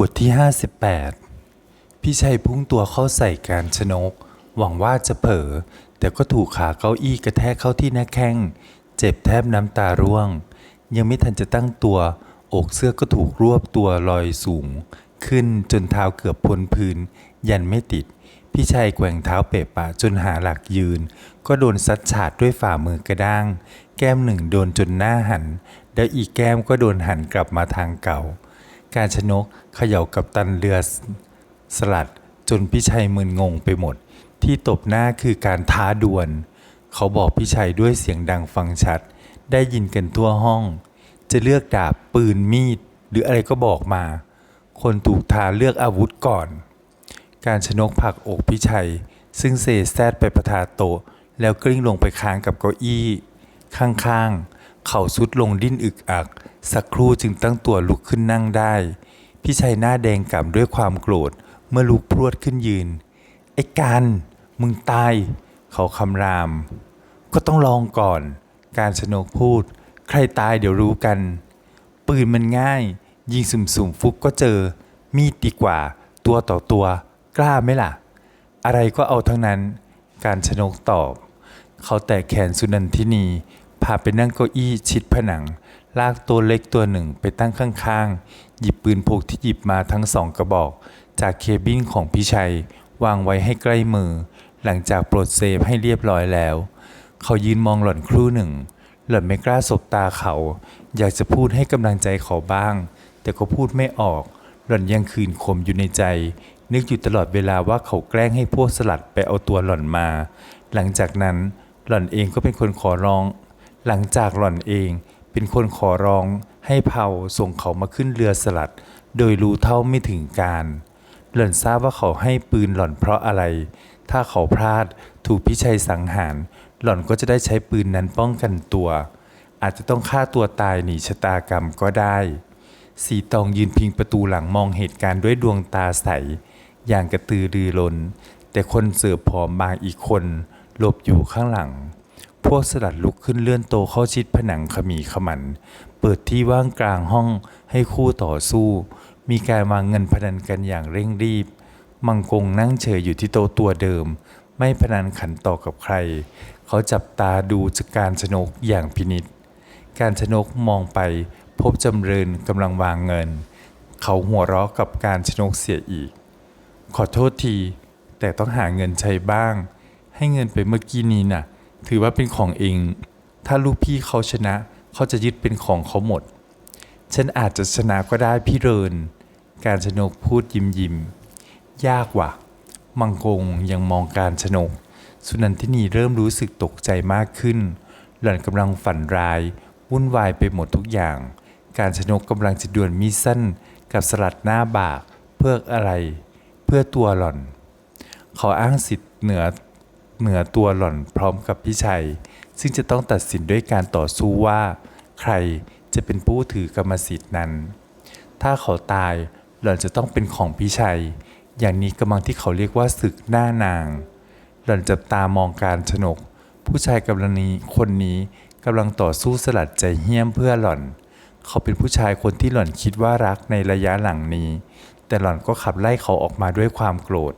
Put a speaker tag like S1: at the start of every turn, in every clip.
S1: บทที่ 58 พี่ชัยพุ่งตัวเข้าใส่การชนก หวังว่าจะเผลอแต่ก็ถูกขาเก้าอี้กระแทกเข้าที่หน้าแข้ง เจ็บแทบน้ำตาร่วง ยังไม่ทันจะตั้งตัว อกเสื้อก็ถูกรวบตัวลอยสูง ขึ้นจนเท้าเกือบพ้นพื้น ยันไม่ติด พี่ชัยแกว่งเท้าเปะปะจนหาหลักยืน ก็โดนซัดฉาดด้วยฝ่ามือกระด้าง แก้มหนึ่งโดนจนหน้าหัน แล้วอีกแก้มก็โดนหันกลับมาทางเก่า การชนกเขย่ากับตันเรือสลัดจนพี่ชัยมึนงงไปหมด ที่ตบหน้าคือการท้าดวล เขาบอกพี่ชัยด้วยเสียงดังฟังชัด ได้ยินกันทั่วห้อง จะเลือกดาบปืนมีด หรืออะไรก็บอกมา คนถูกท้าเลือกอาวุธก่อน การชนกผลักอกพี่ชัย ซึ่งเซแซดไปประทาโตแล้วกลิ้งลงไปค้างกับเก้าอี้ ข้างๆ เข่าสุดลงดิ้นอึกอัก สักครู่จึงตั้งตัวลุกขึ้นนั่งได้ พี่ชัยหน้าแดงก่ำด้วยความโกรธ เมื่อลุกพรวดขึ้นยืน ไอ้การมึงตาย เขาคำราม ก็ต้องลองก่อน การชนกพูด ใครตายเดี๋ยวรู้กัน ปืนมันง่าย ยิงสุ่มๆฟุกก็เจอ มีดดีกว่า ตัวต่อตัว กล้าไหมล่ะ อะไรก็เอาทั้งนั้น การชนกตอบ เขาแตะแขนสุนันทินี พาไปนั่งเก้าอี้ชิดผนัง ลากตัวเล็กตัวหนึ่งไปตั้งข้างๆ หยิบปืนพกที่หยิบมาทั้งสองกระบอก จากเคบินของพี่ชัย วางไว้ให้ใกล้มือ หลังจากปลดเซฟให้เรียบร้อยแล้ว เขายืนมองหล่อนครู่หนึ่ง หล่อนไม่กล้าสบตาเขา อยากจะพูดให้กำลังใจเขาบ้าง แต่ก็พูดไม่ออก หล่อนยังคืนคมอยู่ในใจ นึกอยู่ตลอดเวลาว่าเขาแกล้งให้พวกสลัดไปเอาตัวหล่อนมา หลังจากนั้นหล่อนเองก็เป็นคนขอร้อง หลังจากหล่อนเองเป็นคนขอร้องให้เผาส่งเขามาขึ้นเรือสลัด โดยรู้เท่าไม่ถึงการ หล่อนทราบว่าเขาให้ปืนหล่อนเพราะอะไร ถ้าเขาพลาดถูกพิชัยสังหาร หล่อนก็จะได้ใช้ปืนนั้นป้องกันตัว อาจจะต้องฆ่าตัวตายหนีชะตากรรมก็ได้ สีตองยืนพิงประตูหลังมองเหตุการณ์ด้วยดวงตาใส อย่างกระตือรือร้น แต่คนเสือผอมบางอีกคนหลบอยู่ข้างหลัง พวกสลัดลุกขึ้นเลื่อนโตเข้าชิดผนังขมีขมัน เปิดที่ว่างกลางห้องให้คู่ต่อสู้ มีการวางเงินพนันกันอย่างเร่งรีบ มังกงนั่งเฉยอยู่ที่โต๊ะตัวเดิม ไม่พนันขันต่อกับใคร เขาจับตาดูจากการชนกอย่างพินิษการชนกมองไปพบจำเริญกำลังวางเงิน เขาหัวเราะกับการชนกเสียอีก ขอโทษที แต่ต้องหาเงินใช้บ้าง ให้เงินไปเมื่อกี้นี้น่ะ ถือว่าเป็นของเอง ถ้าลูกพี่เขาชนะ เขาจะยึดเป็นของเขาหมด ฉันอาจจะชนะก็ได้พี่เริน การชนกพูดยิ้มยิ้ม ยากว่ะ มังกงยังมองการชนก สุนันทินีเริ่มรู้สึกตกใจมากขึ้น หล่อนกำลังฝันร้าย วุ่นวายไปหมดทุกอย่าง การชนกกำลังจะดวลมีสั้นกับสลัดหน้าบาก เพื่ออะไร เพื่อตัวหล่อน เขาอ้างสิทธิ์เหนือ เหนือตัวหล่อนพร้อมกับพี่ชัย ซึ่งจะต้องตัดสินด้วยการต่อสู้ว่า ใครจะเป็นผู้ถือกรรมสิทธิ์นั้น ถ้าเขาตายหล่อนจะต้องเป็นของพี่ชัย อย่างนี้กำลังที่เขาเรียกว่าศึกหน้านาง หล่อนจับตามองการชนก ผู้ชายกำลังนี้คนนี้กำลังต่อสู้สลัดใจเหี้ยมเพื่อหล่อน เขาเป็นผู้ชายคนที่หล่อนคิดว่ารักในระยะหลังนี้ แต่หล่อนก็ขับไล่เขาออกมาด้วยความโกรธ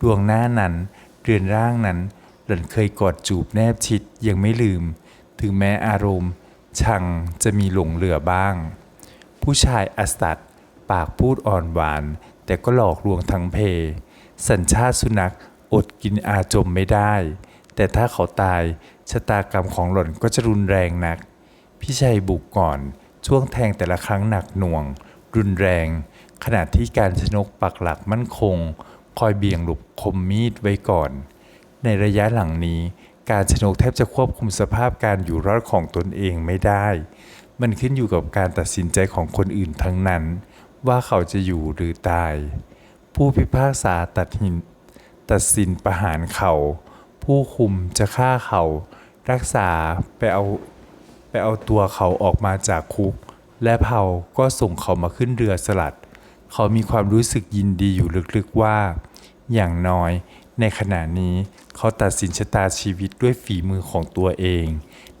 S1: ดวงหน้านั้นเรือนร่างนั้น หล่อนเคยกอดจูบแนบชิดยังไม่ลืม ถึงแม้อารมณ์ ชังจะมีหลงเหลือบ้าง ผู้ชายอสัตย์ปากพูดอ่อนหวาน แต่ก็หลอกลวงทั้งเพ สัญชาติสุนัขอดกินอาจมไม่ได้ แต่ถ้าเขาตายชะตากรรมของหล่อนก็จะรุนแรงนัก พี่ชัยบุกก่อนช่วงแทงแต่ละครั้งหนักหน่วง รุนแรง ขณะที่การชนกปักหลักมั่นคง คอยเบี่ยงหลบคมมีดไว้ก่อน ในระยะหลังนี้ การชนกแทบจะควบคุมสภาพการอยู่รอดของตนเองไม่ได้ มันขึ้นอยู่กับการตัดสินใจของคนอื่นทั้งนั้น ว่าเขาจะอยู่หรือตาย ผู้พิพากษาตัดหินตัดสินประหารเขา ผู้คุมจะฆ่าเขา รักษาไปเอาไปเอาตัวเขาออกมาจากคุก และเผาก็ส่งเขามาขึ้นเรือสลัด เขามีความรู้สึกยินดีอยู่ลึกๆว่า อย่างน้อย ในขณะนี้เขาตัดสินชะตาชีวิตด้วยฝีมือของตัวเอง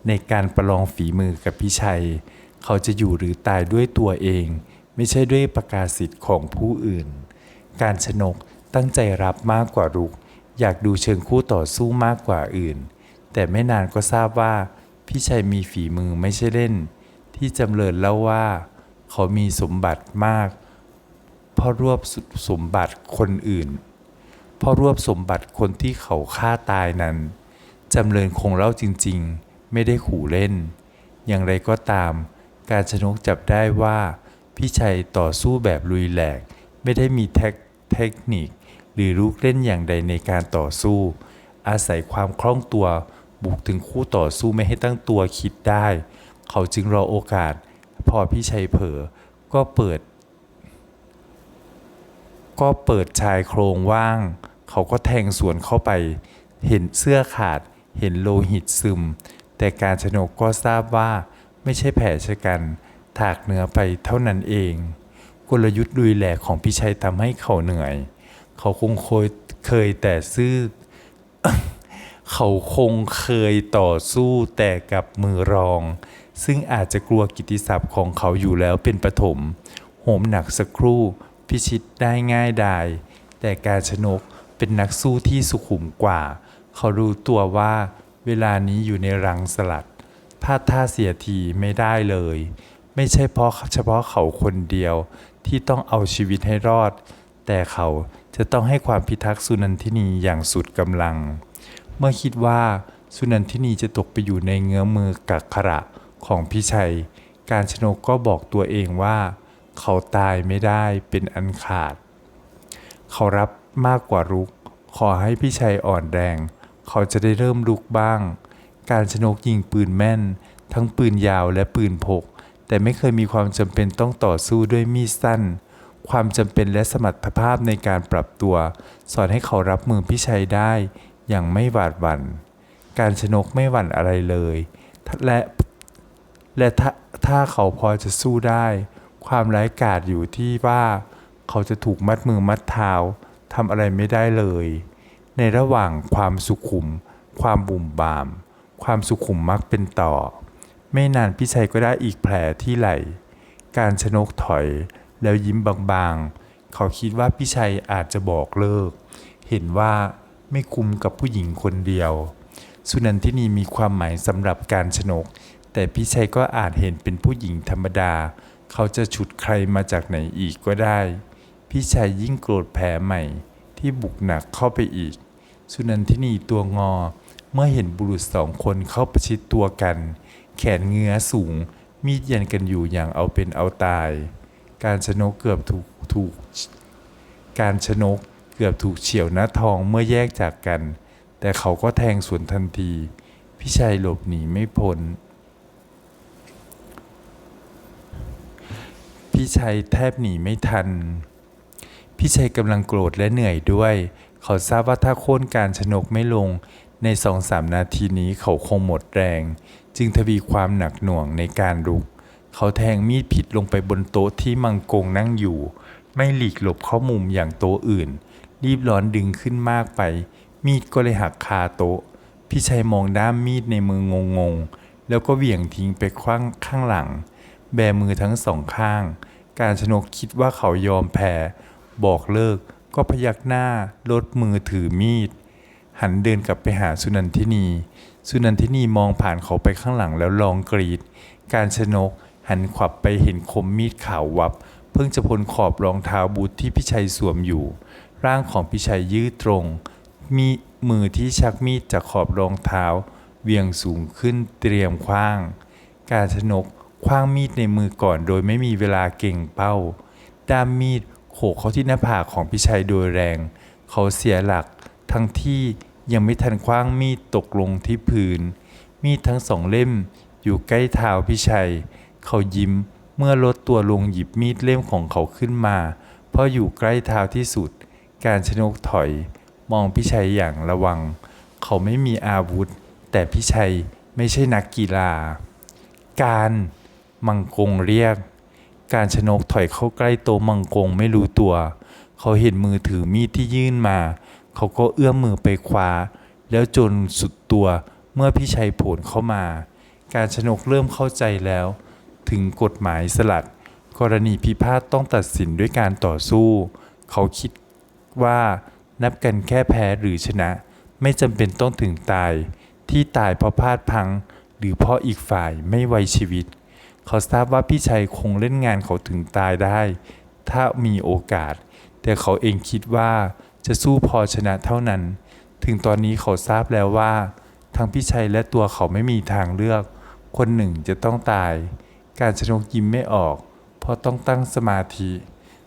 S1: ในการประลองฝีมือกับพี่ชัย เขาจะอยู่หรือตายด้วยตัวเอง ไม่ใช่ด้วยประกาศสิทธิ์ของผู้อื่น การชนกตั้งใจรับมากกว่ารุก อยากดูเชิงคู่ต่อสู้มากกว่าอื่น แต่ไม่นานก็ทราบว่าพี่ชัยมีฝีมือไม่ใช่เล่น ที่จำเริญเล่าว่า เขามีสมบัติมากเพราะรวบสมบัติคนอื่น พราะรวบสมบัติคนที่เขาฆ่าตายนั้นจำเริญคงเล่าจริงๆ ไม่ได้ขู่เล่น อย่างไรก็ตาม การชนกจับได้ว่า พี่ชัยต่อสู้แบบลุยแหลก ไม่ได้มีเทคเทคนิค หรือลูกเล่นอย่างใดในการต่อสู้ อาศัยความคล่องตัวบุกถึงคู่ต่อสู้ไม่ให้ตั้งตัวคิดได้ เขาจึงรอโอกาส พอพี่ชัยเผลอก็เปิด ก็เปิดชายโครงว่าง เขาก็แทงสวนเข้าไป เห็นเสื้อขาด เห็นโลหิตซึม แต่การชนกก็ทราบว่าไม่ใช่แผลชะกัน ถากเนื้อไปเท่านั้นเอง กลยุทธ์ลุยแหลกของพี่ชัยทำให้เขาเหนื่อย เขาคงเคยเคยแต่ซื่อเขาคงเคยต่อสู้แต่กับมือรอง ซึ่งอาจจะกลัวกิตติศัพท์ของเขาอยู่แล้วเป็นปฐมโหมหนักสักครู่ พิชิตได้ง่ายดาย แต่การชนก เป็นนักสู้ที่สุขุมกว่า เขารู้ตัวว่าเวลานี้อยู่ในรังสลัดพลาดท่าเสียทีไม่ได้เลย ไม่ใช่เพราะเฉพาะเขาคนเดียวที่ต้องเอาชีวิตให้รอด แต่เขาจะต้องให้ความพิทักษ์สุนันทินีอย่างสุดกำลัง เมื่อคิดว่าสุนันทินีจะตกไปอยู่ในเงื้อมือกักขระของพี่ชัย การชนกก็บอกตัวเองว่า เขาตายไม่ได้เป็นอันขาด เขารับ มากกว่ารุก ขอให้พี่ชัยอ่อนแรง เขาจะได้เริ่มลุกบ้าง การชนกยิงปืนแม่น ทั้งปืนยาวและปืนพก แต่ไม่เคยมีความจำเป็นต้องต่อสู้ด้วยมีดสั้น ความจำเป็นและสมรรถภาพในการปรับตัว สอนให้เขารับมือพี่ชัยได้ อย่างไม่หวาดหวัน่น การชนกไม่หวั่นอะไรเลย และและถ้าถ้าเขาพอจะสู้ได้ ความร้ายกาจอยู่ที่ว่า เขาจะถูกมัดมือมัดเท้า ทำอะไรไม่ได้เลย ในระหว่างความสุขุม ความบุ่มบาม ความสุขุมมักเป็นต่อ ไม่นานพี่ชัยก็ได้อีกแผลที่ไหล่ การชนกถอยแล้วยิ้มบางๆ เขาคิดว่าพี่ชัยอาจจะบอกเลิก เห็นว่าไม่คุ้มกับผู้หญิงคนเดียว สุนันทินีมีความหมายสำหรับการชนก แต่พี่ชัยก็อาจเห็นเป็นผู้หญิงธรรมดา เขาจะฉุดใครมาจากไหนอีกก็ได้ พี่ชัยยิ่งโกรธแผลใหม่ ที่บุกหนักเข้าไปอีก สุนันทินีตัวงอ เมื่อเห็นบุรุษสองคนเข้าประชิดตัวกัน แขนเงื้อสูง มีดยันกันอยู่อย่างเอาเป็นเอาตาย การชนกเกือบถูกถูก การชนกเกือบถูกเฉียวหน้าทองเมื่อแยกจากกัน แต่เขาก็แทงสวนทันที พี่ชัยหลบหนีไม่พ้นพี่ชัยแทบหนีไม่ทัน พี่ชัยกำลังโกรธและเหนื่อยด้วย เขาทราบว่าถ้าโค่นการชนกไม่ลง ในสองสามนาทีนี้เขาคงหมดแรง จึงทวีความหนักหน่วงในการรุก เขาแทงมีดผิดลงไปบนโต๊ะที่มังกงนั่งอยู่ ไม่หลีกหลบเข้ามุมอย่างโต๊ะอื่น รีบร้อนดึงขึ้นมากไป มีดก็เลยหักคาโต๊ะ พี่ชัยมองด้ามมีดในมืองงงๆ แล้วก็เหวี่ยงทิ้งไปข้างข้างหลัง แบมือทั้งสองข้าง การชนกคิดว่าเขายอมแพ้ บอกเลิกก็พยักหน้าลดมือถือมีด หันเดินกลับไปหาสุนันทินี สุนันทินีมองผ่านเขาไปข้างหลังแล้วลองกรีด การชนกหันขวับไปเห็นคมมีดขาววับ เพิ่งจะพ้นขอบรองเท้าบูทที่พี่ชัยสวมอยู่ ร่างของพี่ชัยยืดตรง มีมือที่ชักมีดจากขอบรองเท้าเวียงสูงขึ้นเตรียมคว้าง การชนกคว้างมีดในมือก่อนโดยไม่มีเวลาเก่งเป้า ด้ามมีด โขกเข้าที่หน้าผากของพี่ชัยโดยแรง เขาเสียหลักทั้งที่ยังไม่ทันคว้างมีดตกลงที่พื้น มีดทั้งสองเล่มอยู่ใกล้เท้าพี่ชัย เขายิ้มเมื่อลดตัวลงหยิบมีดเล่มของเขาขึ้นมา เพราะอยู่ใกล้เท้าที่สุด การชนกถอย มองพี่ชัยอย่างระวัง เขาไม่มีอาวุธ แต่พี่ชัยไม่ใช่นักกีฬา การมังกงเรียก การชนกถอยเข้าใกล้โตมังกงไม่รู้ตัว เขาเห็นมือถือมีดที่ยื่นมา เขาก็เอื้อมมือไปคว้า แล้วจนสุดตัวเมื่อพี่ชัยผลเข้ามา การชนกเริ่มเข้าใจแล้ว ถึงกฎหมายสลัด กรณีพิพาทต้องตัดสินด้วยการต่อสู้ เขาคิดว่านับกันแค่แพ้หรือชนะ ไม่จำเป็นต้องถึงตาย ที่ตายเพราะพลาดพัง หรือเพราะอีกฝ่ายไม่ไวชีวิต เขาทราบว่าพี่ชัยคงเล่นงานเขาถึงตายได้ ถ้ามีโอกาส แต่เขาเองคิดว่าจะสู้พอชนะเท่านั้น ถึงตอนนี้เขาทราบแล้วว่า ทั้งพี่ชัยและตัวเขาไม่มีทางเลือก คนหนึ่งจะต้องตาย การชนกยิ้มไม่ออก เพราะต้องตั้งสมาธิ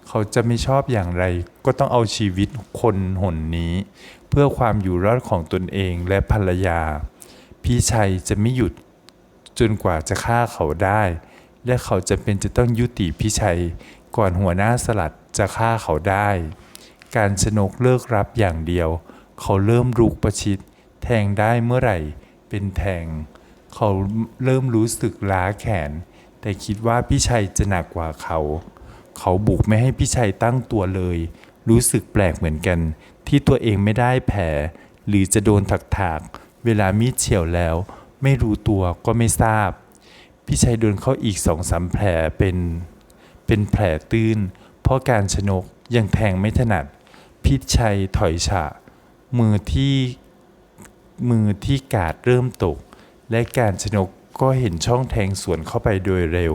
S1: เขาจะไม่ชอบอย่างไร ก็ต้องเอาชีวิตคนหนนี้ เพื่อความอยู่รอดของตนเองและภรรยา พี่ชัยจะไม่หยุด จนกว่าจะฆ่าเขาได้ และเขาจะเป็นจะต้องยุติพี่ชัย ก่อนหัวหน้าสลัดจะฆ่าเขาได้ การชนกเลิกรับอย่างเดียว เขาเริ่มรุกประชิด แทงได้เมื่อไหร่ เป็นแทง เขาเริ่มรู้สึกล้าแขน แต่คิดว่าพี่ชัยจะหนักกว่าเขา เขาบุกไม่ให้พี่ชัยตั้งตัวเลย รู้สึกแปลกเหมือนกัน ที่ตัวเองไม่ได้แผลหรือจะโดนถักถาก เวลามีดเฉียวแล้ว ไม่รู้ตัวก็ไม่ทราบ พี่ชัยโดนเข้าอีกสองสามแผลเป็น เป็นแผลตื้น เพราะการชนกยังแทงไม่ถนัด พี่ชัยถอยฉะ มือที่มือที่กาดเริ่มตก และการชนกก็เห็นช่องแทงสวนเข้าไปโดยเร็ว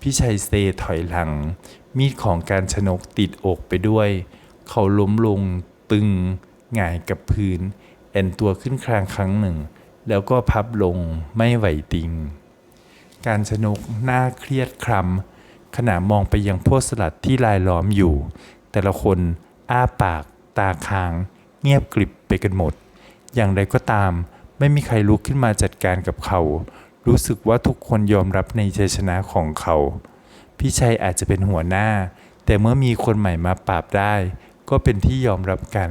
S1: พี่ชัยเซถอยหลัง มีดของการชนกติดอกไปด้วย เขาล้มลงตึงหงายกับพื้น แอนตัวขึ้นครางครั้งหนึ่ง แล้วก็พับลงไม่ไหวติง การชนกหน้าเครียดครำขณะมองไปยังพวกสลัดที่ลายล้อมอยู่ แต่ละคนอ้าปากตาค้าง เงียบกริบไปกันหมด อย่างไรก็ตามไม่มีใครลุกขึ้นมาจัดการกับเขา รู้สึกว่าทุกคนยอมรับในชัยชนะของเขา พี่ชัยอาจจะเป็นหัวหน้า แต่เมื่อมีคนใหม่มาปราบได้ ก็เป็นที่ยอมรับกัน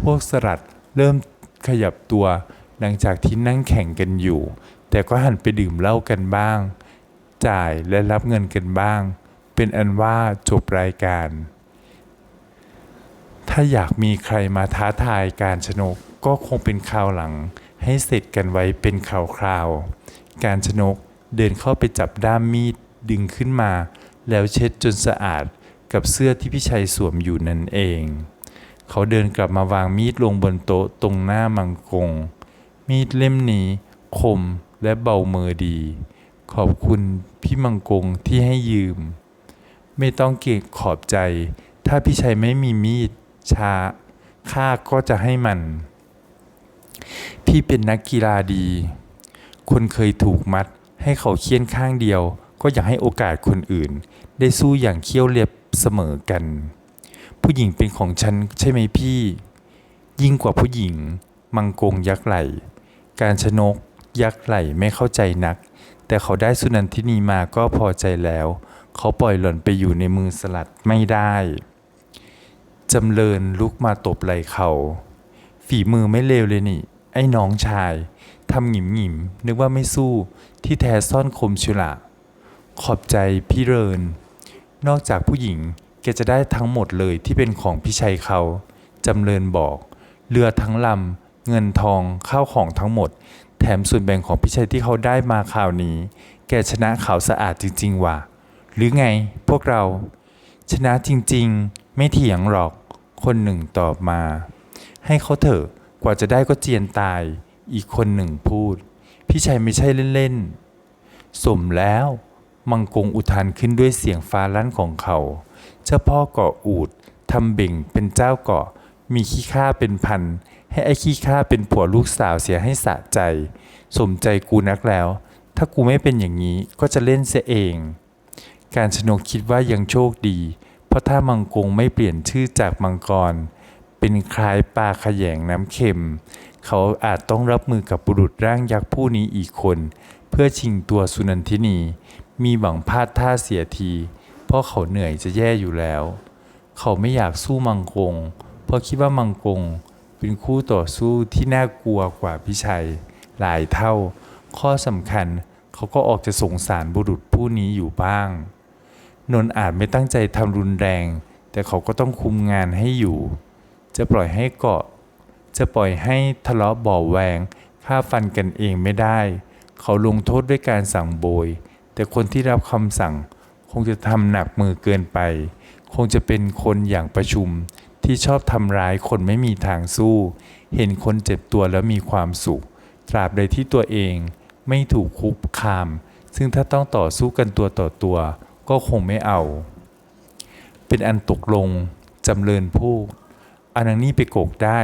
S1: พวกสลัดเริ่มขยับตัว หลังจากที่นั่งแข่งกันอยู่ แต่ก็หันไปดื่มเหล้ากันบ้าง จ่ายและรับเงินกันบ้าง เป็นอันว่าจบรายการ ถ้าอยากมีใครมาท้าทายการชนกก็คงเป็นคราวหลัง ให้เสร็จกันไว้เป็นคราวๆการชนกเดินเข้าไปจับด้ามมีดดึงขึ้นมา แล้วเช็ดจนสะอาดกับเสื้อที่พี่ชัยสวมอยู่นั่นเอง เขาเดินกลับมาวางมีดลงบนโต๊ะตรงหน้ามังกง มีดเล่มนี้คมและเบามือดี ขอบคุณพี่มังกงที่ให้ยืม ไม่ต้องเกกขอบใจ ถ้าพี่ชัยไม่มีมีดช้าข้าก็จะให้มัน พี่เป็นนักกีฬาดี คนเคยถูกมัด ให้เขาเคี่ยนข้างเดียว ก็อยากให้โอกาสคนอื่น ได้สู้อย่างเขี้ยวเรียบเสมอกัน ผู้หญิงเป็นของฉันใช่ไหมพี่ ยิ่งกว่าผู้หญิง มังกงยักษ์ไหล การชนกยักษ์ไหลไม่เข้าใจนัก แต่เขาได้สุนันทินีมาก็พอใจแล้ว เขาปล่อยหล่อนไปอยู่ในมือสลัดไม่ได้จำเริญลุกมาตบไหล่เขา ฝีมือไม่เลวเลยนี่ ไอ้น้องชายทำหงิมหงิมนึกว่าไม่สู้ที่แท้ซ่อนคมชุละขอบใจพี่เริน นอกจากผู้หญิงแกจะได้ทั้งหมดเลยที่เป็นของพี่ชัยเขาจำเริญบอก เรือทั้งลำ เงินทองข้าวของทั้งหมด แถมส่วนแบ่งของพี่ชัยที่เขาได้มาข่าวนี้ แกชนะขาวสะอาดจริง ๆ ว่ะ หรือไงพวกเรา ชนะจริงๆ ไม่เถียงหรอก คนหนึ่งตอบมา ให้เขาเถอะกว่าจะได้ก็เจียนตาย อีกคนหนึ่งพูด พี่ชัยไม่ใช่เล่นๆสมแล้ว มังกงอุทานขึ้นด้วยเสียงฟ้าลั่นของเขา เจ้าพ่อเกาะอูดทำเบ่งเป็นเจ้าเกาะมีขี้ข้าเป็นพัน ให้ไอ้ขี้ข้าเป็นผัวลูกสาวเสียให้สะใจ สมใจกูนักแล้ว ถ้ากูไม่เป็นอย่างนี้ก็จะเล่นเสียเอง การชนกคิดว่ายังโชคดี เพราะถ้ามังกงไม่เปลี่ยนชื่อจากมังกร เป็นคล้ายปลาขยงน้ำเค็ม เขาอาจต้องรับมือกับบุรุษร่างยักษ์ผู้นี้อีกคน เพื่อชิงตัวสุนันทินี มีหวังพลาดท่าเสียที เพราะเขาเหนื่อยจะแย่อยู่แล้ว เขาไม่อยากสู้มังกง เพราะคิดว่ามังกง เป็นคู่ต่อสู้ที่น่ากลัวกว่าพิชัยหลายเท่า ข้อสำคัญเขาก็ออกจะสงสารบุรุษผู้นี้อยู่บ้าง นนท์อาจไม่ตั้งใจทำรุนแรง แต่เขาก็ต้องคุมงานให้อยู่ จะปล่อยให้เกาะ จะปล่อยให้ทะเลาะบ่อแวงฆ่าฟันกันเองไม่ได้ เขาลงโทษด้วยการสั่งโบย แต่คนที่รับคำสั่งคงจะทำหนักมือเกินไป คงจะเป็นคนอย่างประชุม ที่ชอบทำร้ายคนไม่มีทางสู้ เห็นคนเจ็บตัวแล้วมีความสุข ตราบใดที่ตัวเองไม่ถูกคุกคาม ซึ่งถ้าต้องต่อสู้กันตัวต่อตัว ก็คงไม่เอา เป็นอันตกลงจำเริญพูดอานังนี่ไปโกกได้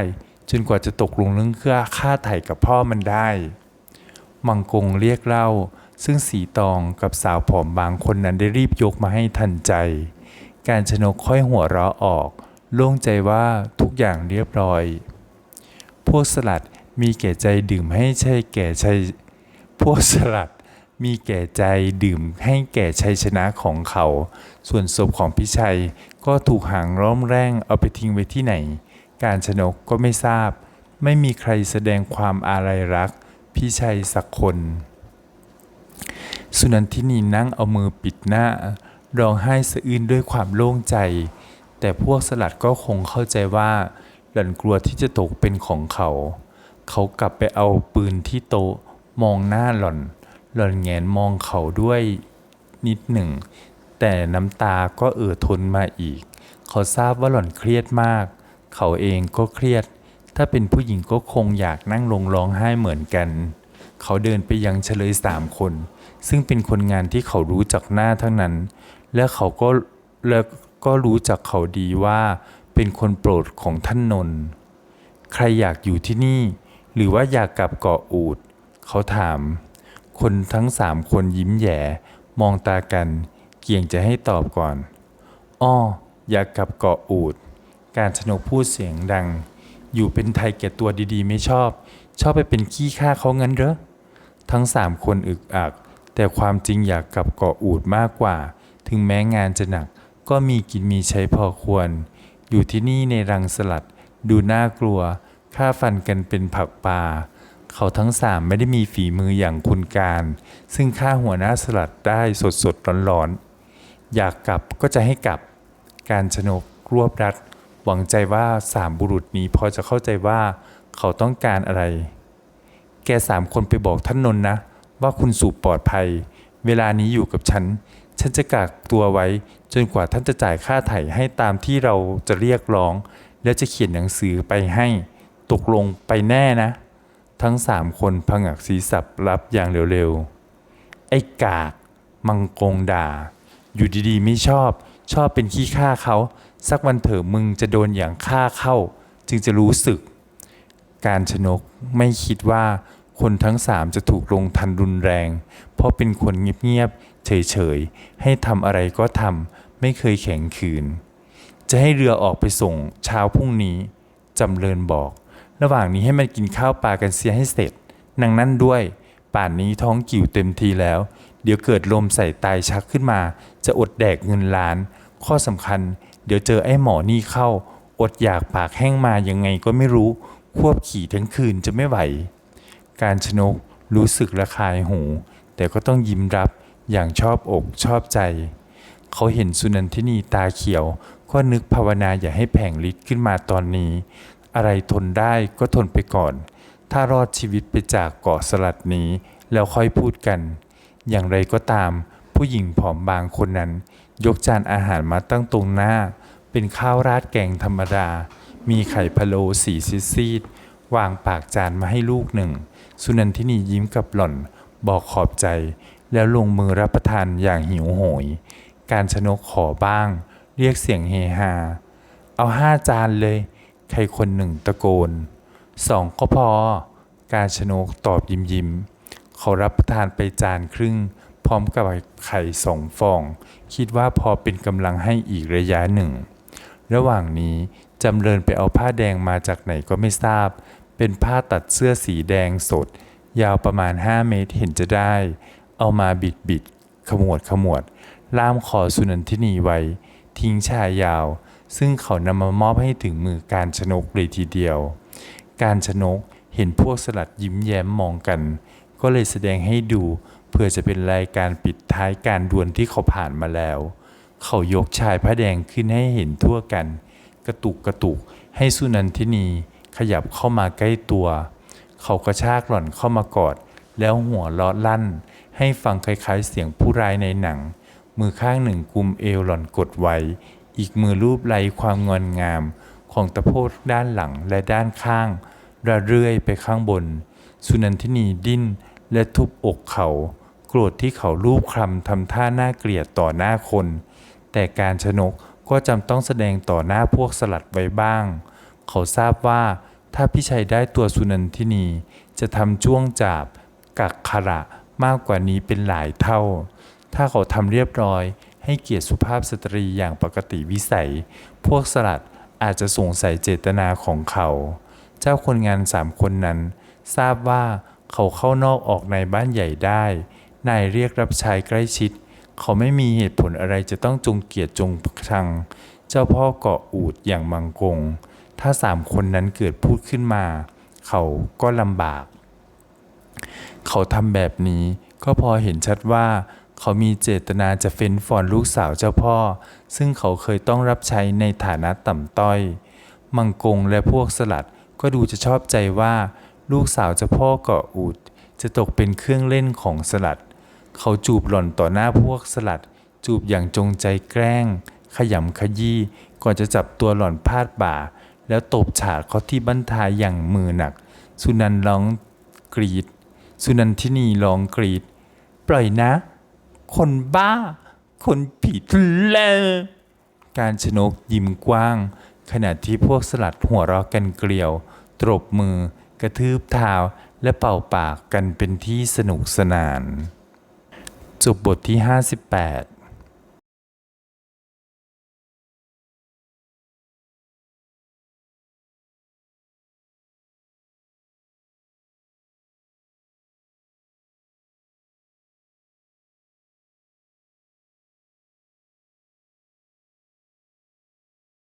S1: จนกว่าจะตกลงเรื่องเค่าค่าไถ่กับพ่อมันได้ มังกงเรียกเล่า ซึ่งสีตองกับสาวผอมบางคนนั้นได้รีบยกมาให้ทันใจ การชนกค่อยหัวเราะออก โล่งใจว่าทุกอย่างเรียบร้อย พวกสลัดมีแก่ใจดื่มให้ใช่แก่ชัยพวกสลัดมีแก่ใจดื่มให้แก่ชัยชนะของเขา ส่วนศพของพิชัยก็ถูกหางร้อมแรงเอาไปทิ้งไว้ที่ไหน การชนกก็ไม่ทราบ ไม่มีใครแสดงความอาลัยรัก พิชัยสักคน สุนันทินีนั่งเอามือปิดหน้า ร้องไห้สะอื้นด้วยความโล่งใจ แต่พวกสลัดก็คงเข้าใจว่า หล่อนกลัวที่จะตกเป็นของเขา เขากลับไปเอาปืนที่โต๊ะมองหน้าหล่อน หล่อนแงนมองเขาด้วยนิดหนึ่ง แต่น้ำตาก็เอ่อทนมาอีก เขาทราบว่าหล่อนเครียดมาก เขาเองก็เครียด ถ้าเป็นผู้หญิงก็คงอยากนั่งลงร้องไห้เหมือนกัน เขาเดินไปยังเฉลยสามคน ซึ่งเป็นคนงานที่เขารู้จักหน้าทั้งนั้น และเขาก็และ ก็รู้จักเขาดีว่าเป็นคนโปรดของท่านนนท์ใครอยากอยู่ที่นี่ หรือว่าอยากกลับเกาะอูด เขาถาม คนทั้งสามคนยิ้มแย่มองตากัน เกี่ยงจะให้ตอบก่อน อ้อ อยากกลับเกาะอูด การชนกพูดเสียงดัง อยู่เป็นไทยแก่ตัวดีๆ ไม่ชอบ ชอบไปเป็นขี้ข้าเขางั้นเหรอ ทั้งสามคนอึกอัก แต่ความจริงอยากกลับเกาะอูดมากกว่า ถึงแม้งานจะหนัก ก็มีกินมีใช้พอควร อยู่ที่นี่ในรังสลัด ดูน่ากลัวฆ่าฟันกันเป็นผักปลาเขาทั้งสามไม่ได้มีฝีมืออย่างคุณการ ซึ่งฆ่าหัวหน้าสลัดได้สดสดร้อนๆ อยากกลับก็จะให้กลับ การชนกรวบรัด หวังใจว่าสามบุรุษนี้พอจะเข้าใจว่าเขาต้องการอะไร แกสามคนไปบอกท่านนนนะ ว่าคุณสุปลอดภัย เวลานี้อยู่กับฉัน ฉันจะกักตัวไว้ จนกว่าท่านจะจ่ายค่าไถ่ให้ตามที่เราจะเรียกร้อง แล้วจะเขียนหนังสือไปให้ ตกลงไปแน่นะ ทั้งสามคนผงักศีรษะรับอย่างเร็วๆ ไอ้กาก มังกงด่า อยู่ดีๆ ไม่ชอบ ชอบเป็นขี้ข้าเขา สักวันเถอะมึงจะโดนอย่างฆ่าเข้า จึงจะรู้สึก การชนกไม่คิดว่าคนทั้งสามจะถูกลงทันรุนแรง เพราะเป็นคนเงียบๆ เฉยๆ ให้ทำอะไรก็ทำไม่เคยแข็งขืน จะให้เรือออกไปส่งเช้าพรุ่งนี้จำเริญบอก ระหว่างนี้ให้มันกินข้าวปลากันเสียให้เสร็จนางนั่นด้วย ป่านนี้ท้องกิ่วเต็มทีแล้ว เดี๋ยวเกิดลมใส่ตายชักขึ้นมา จะอดแดกเงินล้าน ข้อสำคัญ เดี๋ยวเจอไอ้หมอนี่เข้า อดอยากปากแห้งมายังไงก็ไม่รู้ ควบขี่ทั้งคืนจะไม่ไหว การชนกรู้สึกระคายหู แต่ก็ต้องยิ้มรับ อย่างชอบอกชอบใจ เขาเห็นสุนันทินีตาเขียว ก็นึกภาวนาอย่าให้แผงฤทธิ์ขึ้นมาตอนนี้ อะไรทนได้ก็ทนไปก่อน ถ้ารอดชีวิตไปจากเกาะสลัดนี้ แล้วค่อยพูดกัน อย่างไรก็ตาม ผู้หญิงผอมบางคนนั้น ยกจานอาหารมาตั้งตรงหน้า เป็นข้าวราดแกงธรรมดา มีไข่พะโล้สีซีดๆวางปากจานมาให้ลูกหนึ่ง สุนันทินียิ้มกับหล่อนบอกขอบใจ แล้วลงมือรับประทานอย่างหิวโหย การชนกขอบ้าง เรียกเสียงเฮฮา เอาห้าจานเลย ใครคนหนึ่งตะโกนสองก็พอ การชนกตอบยิ้มยิ้มเขารับประทานไปจานครึ่ง พร้อมกับไข่สองฟอง คิดว่าพอเป็นกำลังให้อีกระยะหนึ่ง ระหว่างนี้จำเริญไปเอาผ้าแดงมาจากไหนก็ไม่ทราบ เป็นผ้าตัดเสื้อสีแดงสด ยาวประมาณ 5 เมตรเห็นจะได้ เอามาบิดบิดขมวดขมวด ล่ามคอสุนันทินีไว้ ทิ้งชายยาว ซึ่งเขานำมามอบให้ถึงมือการชนกเลยทีเดียว การชนกเห็นพวกสลัดยิ้มแย้มมองกัน ก็เลยแสดงให้ดูเพื่อจะเป็นรายการปิดท้ายการดวลที่เขาผ่านมาแล้ว เขายกชายผ้าแดงขึ้นให้เห็นทั่วกัน กระตุกกระตุกให้สุนันทินีขยับเข้ามาใกล้ตัว เขากระชากหล่อนเข้ามากอด แล้วหัวเราะลั่น ให้ฟังคล้ายๆเสียงผู้ร้ายในหนัง มือข้างหนึ่งกุมเอวหล่อนกดไว้ อีกมือรูปไล้ความงอนงาม ของตะโพกด้านหลังและด้านข้างระเรื่อยไปข้างบน สุนันทินีดิ้นและทุบอกเขา โกรธที่เขารูปคลำทำท่าน่าเกลียดต่อหน้าคน แต่การชนกก็จำต้องแสดงต่อหน้าพวกสลัดไว้บ้าง เขาทราบว่าถ้าพี่ชัยได้ตัวสุนันทินีจะทำจ้วงจาบ กักขระมากกว่านี้เป็นหลายเท่า ถ้าเขาทำเรียบร้อย ให้เกียรติสุภาพสตรีอย่างปกติวิสัย พวกสลัดอาจจะสงสัยเจตนาของเขา เจ้าคนงานสามคนนั้น ทราบว่าเขาเข้านอกออกในบ้านใหญ่ได้ นายเรียกรับใช้ใกล้ชิด เขาไม่มีเหตุผลอะไรจะต้องจงเกียดจงชัง เจ้าพ่อเกาะอูดอย่างมังกง ถ้าสามคนนั้นเกิดพูดขึ้นมา เขาก็ลำบาก เขาทำแบบนี้ ก็พอเห็นชัดว่า เขามีเจตนาจะเฟ้นฟอนลูกสาวเจ้าพ่อ ซึ่งเขาเคยต้องรับใช้ในฐานะต่ำต้อย มังกงและพวกสลัดก็ดูจะชอบใจว่า ลูกสาวเจ้าพ่อเกาะอูดจะตกเป็นเครื่องเล่นของสลัด เขาจูบหล่อนต่อหน้าพวกสลัด จูบอย่างจงใจแกล้ง ขยำขยี้ก่อนจะจับตัวหล่อนพาดบ่า แล้วตบฉาดเขาที่บั้นท้ายอย่างมือหนัก สุนันร้องกรีด สุนันทินีร้องกรีด ปล่อยนะ คนบ้า คนผิดเลอการชนกยิ้มกว้าง ขณะที่พวกสลัดหัวเราะกันเกลียว ตรบมือ กระทืบเท้าและเป่าปากกันเป็นที่สนุกสนาน จบบทที่ 58